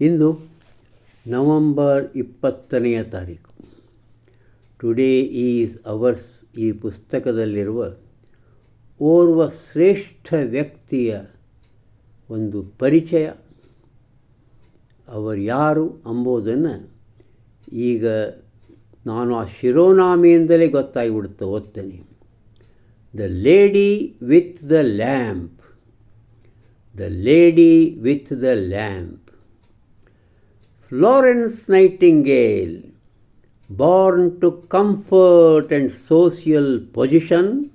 ಇಂದು November ಇಪ್ಪತ್ತನೆಯ ತಾರೀಕು. Today is ours ಈ ಪುಸ್ತಕದಲ್ಲಿರುವ ಓರ್ವ ಶ್ರೇಷ್ಠ ವ್ಯಕ್ತಿಯ ಒಂದು ಪರಿಚಯ. ಅವರು ಯಾರು ಅಂಬುದನ್ನು ಈಗ ನಾನು ಆ ಶಿರೋನಾಮೆಯಿಂದಲೇ ಗೊತ್ತಾಗಿಬಿಡುತ್ತೆ ಓದ್ತೇನೆ the lady with the lamp the lady with the lamp Florence Nightingale born to comfort and social position,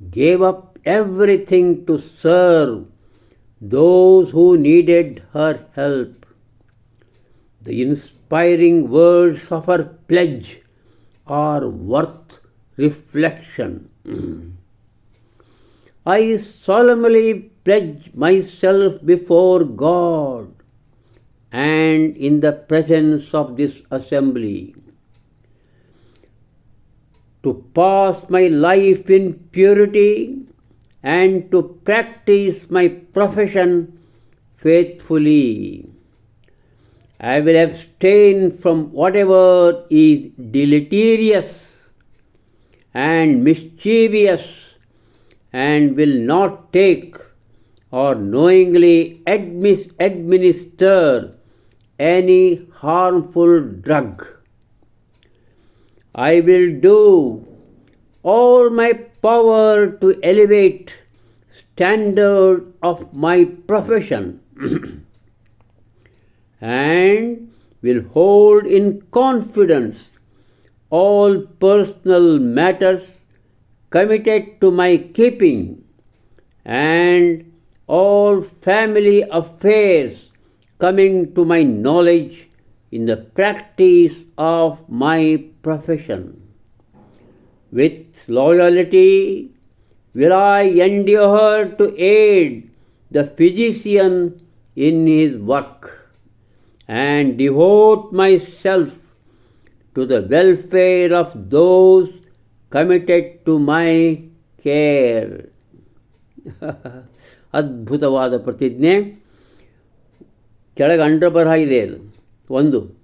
gave up everything to serve those who needed her help. The inspiring words of her pledge are worth reflection. I solemnly pledge myself before God and in the presence of this assembly to pass my life in purity and to practice my profession faithfully. I will abstain from whatever is deleterious and mischievous and will not take or knowingly admis- administer any harmful drug. I will do all my power to elevate standard of my profession and will hold in confidence all personal matters committed to my keeping and all family affairs coming to my knowledge in the practice of my profession. With loyalty will I endeavor to aid the physician in his work and devote myself to the welfare of those committed to my care. ಅದ್ಭುತವಾದ ಪ್ರತಿಜ್ಞೆ. ಕೆಳಗೆ under ಬರಹ ಇದೆ ಅದು. ಒಂದು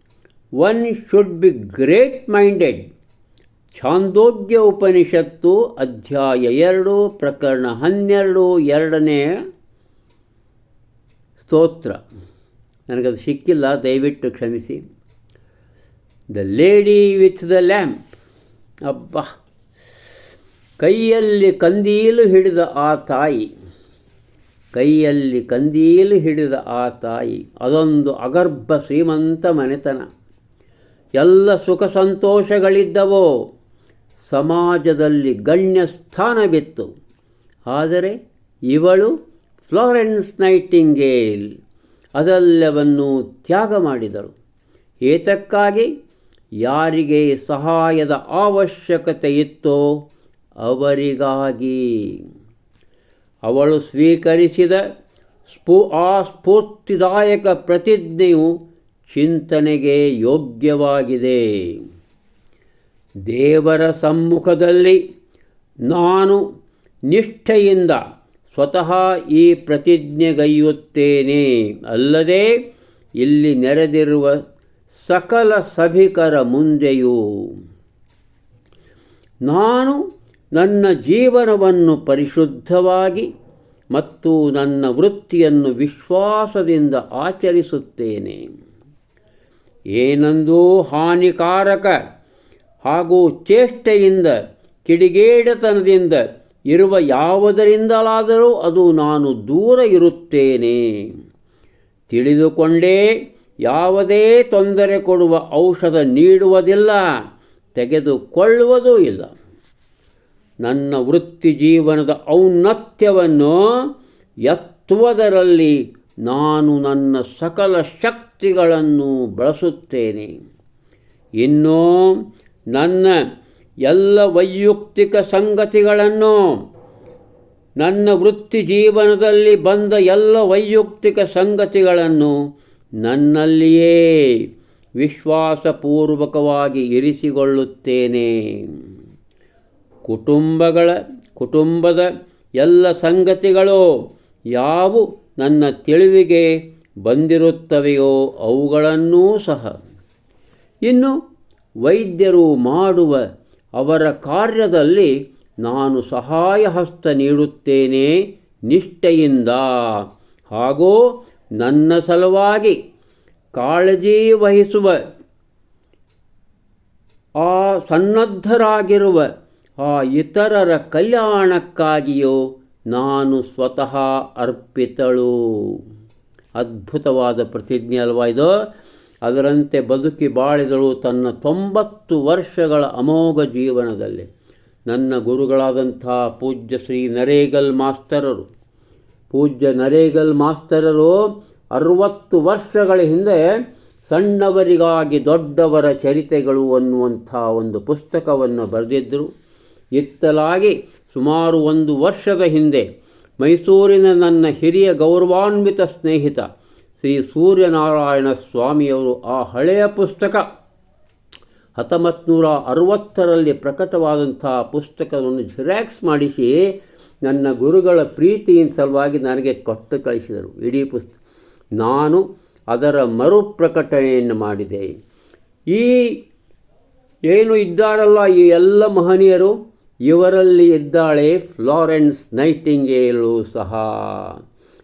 one should be great minded Chandogya Upanishad ಅಧ್ಯಾಯ ಎರಡು, ಪ್ರಕರಣ ಹನ್ನೆರಡು, ಎರಡನೇ ಸ್ತೋತ್ರ. ನನಗದು ಸಿಕ್ಕಿಲ್ಲ, ದಯವಿಟ್ಟು ಕ್ಷಮಿಸಿ. The lady with the lamp ಅಬ್ಬ. ಕೈಯಲ್ಲಿ ಕಂದೀಲು ಹಿಡಿದ ಆ ತಾಯಿ. ಕೈಯಲ್ಲಿ ಕಂದೀಲು ಹಿಡಿದ ಆ ತಾಯಿ. ಅದೊಂದು ಅಗರ್ಭ ಶ್ರೀಮಂತ ಮನೆತನ. ಎಲ್ಲ ಸುಖ ಸಂತೋಷಗಳಿದ್ದವೋ. ಸಮಾಜದಲ್ಲಿ ಗಣ್ಯ ಸ್ಥಾನವಿತ್ತು ಆದರೆ ಇವಳು ಫ್ಲಾರೆನ್ಸ್ ನೈಟಿಂಗೇಲ್. ಅದೆಲ್ಲವನ್ನು ತ್ಯಾಗ ಮಾಡಿದಳು ಏತಕ್ಕಾಗಿ ಯಾರಿಗೆ ಸಹಾಯದ ಅವಶ್ಯಕತೆ ಇತ್ತೋ ಅವರಿಗಾಗಿ. ಅವಳು ಸ್ವೀಕರಿಸಿದ ಸ್ಫೂ, ಆ ಸ್ಫೂರ್ತಿದಾಯಕ ಪ್ರತಿಜ್ಞೆಯು ಚಿಂತನೆಗೆ ಯೋಗ್ಯವಾಗಿದೆ. ದೇವರ ಸಮ್ಮುಖದಲ್ಲಿ ನಾನು ನಿಷ್ಠೆಯಿಂದ ಸ್ವತಃ ಈ ಪ್ರತಿಜ್ಞೆಗೈಯುತ್ತೇನೆ. ಅಲ್ಲದೆ ಇಲ್ಲಿ ನೆರೆದಿರುವ ಸಕಲ ಸಭಿಕರ ಮುಂದೆಯೂ ನಾನು ನನ್ನ ಜೀವನವನ್ನು ಪರಿಶುದ್ಧವಾಗಿ ಮತ್ತು ನನ್ನ ವೃತ್ತಿಯನ್ನು ವಿಶ್ವಾಸದಿಂದ ಆಚರಿಸುತ್ತೇನೆ. ಏನಂದೂ ಹಾನಿಕಾರಕ ಹಾಗೂ ಚೇಷ್ಟೆಯಿಂದ, ಕಿಡಿಗೇಡತನದಿಂದ ಇರುವ ಯಾವುದರಿಂದಲಾದರೂ ಅದು ನಾನು ದೂರ ಇರುತ್ತೇನೆ. ತಿಳಿದುಕೊಂಡೇ ಯಾವುದೇ ತೊಂದರೆ ಕೊಡುವ ಔಷಧ ನೀಡುವುದಿಲ್ಲ, ತೆಗೆದುಕೊಳ್ಳುವುದೂ ಇಲ್ಲ. ನನ್ನ ವೃತ್ತಿ ಜೀವನದ ಔನ್ನತ್ಯವನ್ನು ಎತ್ತುವುದರಲ್ಲಿ ನಾನು ನನ್ನ ಸಕಲ ಶಕ್ತಿಗಳನ್ನು ಬಳಸುತ್ತೇನೆ. ಇನ್ನು ನನ್ನ ಎಲ್ಲ ವೈಯಕ್ತಿಕ ಸಂಗತಿಗಳನ್ನು. ನನ್ನ ವೃತ್ತಿ ಜೀವನದಲ್ಲಿ ಬಂದ ಎಲ್ಲ ವೈಯಕ್ತಿಕ ಸಂಗತಿಗಳನ್ನು ನನ್ನಲ್ಲಿಯೇ ವಿಶ್ವಾಸಪೂರ್ವಕವಾಗಿ ಇರಿಸಿಕೊಳ್ಳುತ್ತೇನೆ. ಕುಟುಂಬಗಳ, ಕುಟುಂಬದ ಎಲ್ಲ ಸಂಗತಿಗಳು ಯಾವು ನನ್ನ ತಿಳಿವಿಗೆ ಬಂದಿರುತ್ತವೆಯೋ ಅವುಗಳನ್ನೂ ಸಹ. ಇನ್ನು ವೈದ್ಯರು ಮಾಡುವ ಅವರ ಕಾರ್ಯದಲ್ಲಿ ನಾನು ಸಹಾಯ ಹಸ್ತ ನೀಡುತ್ತೇನೆ ನಿಷ್ಠೆಯಿಂದ. ಹಾಗೂ ನನ್ನ ಸಲುವಾಗಿ ಕಾಳಜಿ ವಹಿಸುವ, ಆ ಸನ್ನದ್ಧರಾಗಿರುವ, ಆ ಇತರರ ಕಲ್ಯಾಣಕ್ಕಾಗಿಯೋ ನಾನು ಸ್ವತಃ ಅರ್ಪಿತಳು. ಅದ್ಭುತವಾದ ಪ್ರತಿಜ್ಞೆ ಅಲ್ವಾ ಇದು? ಅದರಂತೆ ಬದುಕಿ ಬಾಳಿದಳು ತನ್ನ ತೊಂಬತ್ತು ವರ್ಷಗಳ ಅಮೋಘ ಜೀವನದಲ್ಲಿ. ನನ್ನ ಗುರುಗಳಾದಂಥ ಪೂಜ್ಯ ಶ್ರೀ ನರೇಗಲ್ ಮಾಸ್ತರರು. ಪೂಜ್ಯ ನರೇಗಲ್ ಮಾಸ್ತರರು ಅರುವತ್ತು ವರ್ಷಗಳ ಹಿಂದೆ ಸಣ್ಣವರಿಗಾಗಿ ದೊಡ್ಡವರ ಚರಿತೆಗಳು ಅನ್ನುವಂಥ ಒಂದು ಪುಸ್ತಕವನ್ನು ಬರೆದಿದ್ದರು. ಇತ್ತಲಾಗಿ ಸುಮಾರು ಒಂದು ವರ್ಷದ ಹಿಂದೆ ಮೈಸೂರಿನ ನನ್ನ ಹಿರಿಯ ಗೌರವಾನ್ವಿತ ಸ್ನೇಹಿತ ಶ್ರೀ ಸೂರ್ಯನಾರಾಯಣ ಸ್ವಾಮಿಯವರು ಆ ಹಳೆಯ ಪುಸ್ತಕ. ಹತ್ತೊಂಬತ್ತು ನೂರ ಅರವತ್ತರಲ್ಲಿ ಪ್ರಕಟವಾದಂಥ ಪುಸ್ತಕವನ್ನು ಜಿರಾಕ್ಸ್ ಮಾಡಿಸಿ ನನ್ನ ಗುರುಗಳ ಪ್ರೀತಿಯಿಂದ ಸಲುವಾಗಿ ನನಗೆ ಕೊಟ್ಟು ಕಳಿಸಿದರು. ಇಡೀ ಪುಸ್ತಕ ನಾನು ಅದರ ಮರುಪ್ರಕಟಣೆಯನ್ನು ಮಾಡಿದೆ. ಈ ಏನು ಇದ್ದಾರಲ್ಲ ಈ ಎಲ್ಲ ಮಹನೀಯರು? ಇವರಲ್ಲಿ ಇದ್ದಾಳೆ ಫ್ಲಾರೆನ್ಸ್ ನೈಟಿಂಗೇಲು ಸಹ.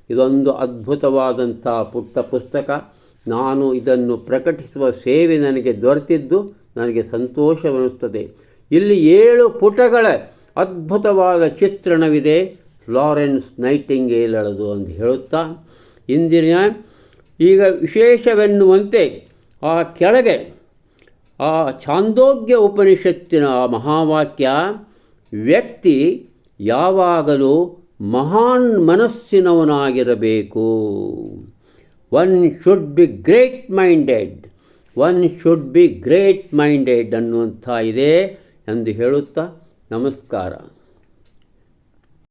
ಇದೊಂದು ಅದ್ಭುತವಾದಂಥ ಪುಟ್ಟ ಪುಸ್ತಕ. ನಾನು ಇದನ್ನು ಪ್ರಕಟಿಸುವ ಸೇವೆ ನನಗೆ ದೊರೆತಿದ್ದು ನನಗೆ ಸಂತೋಷವೆನಿಸುತ್ತದೆ. ಇಲ್ಲಿ ಏಳು ಪುಟಗಳ ಅದ್ಭುತವಾದ ಚಿತ್ರಣವಿದೆ. ಫ್ಲಾರೆನ್ಸ್ ನೈಟಿಂಗೇಲಳದು ಅಂತ ಹೇಳುತ್ತಾ ಇಂದಿನ ಈಗ ವಿಶೇಷವೆನ್ನುವಂತೆ ಆ ಕೆಳಗೆ ಆ ಛಾಂದೋಗ್ಯ ಉಪನಿಷತ್ತಿನ ಆ ಮಹಾವಾಕ್ಯ, ವ್ಯಕ್ತಿ ಯಾವಾಗಲೂ ಮಹಾನ್ ಮನಸ್ಸಿನವನಾಗಿರಬೇಕು. One should be great minded one should be great minded ಅನ್ನುವಂಥ ಇದೆ ಎಂದು ಹೇಳುತ್ತಾ ನಮಸ್ಕಾರ.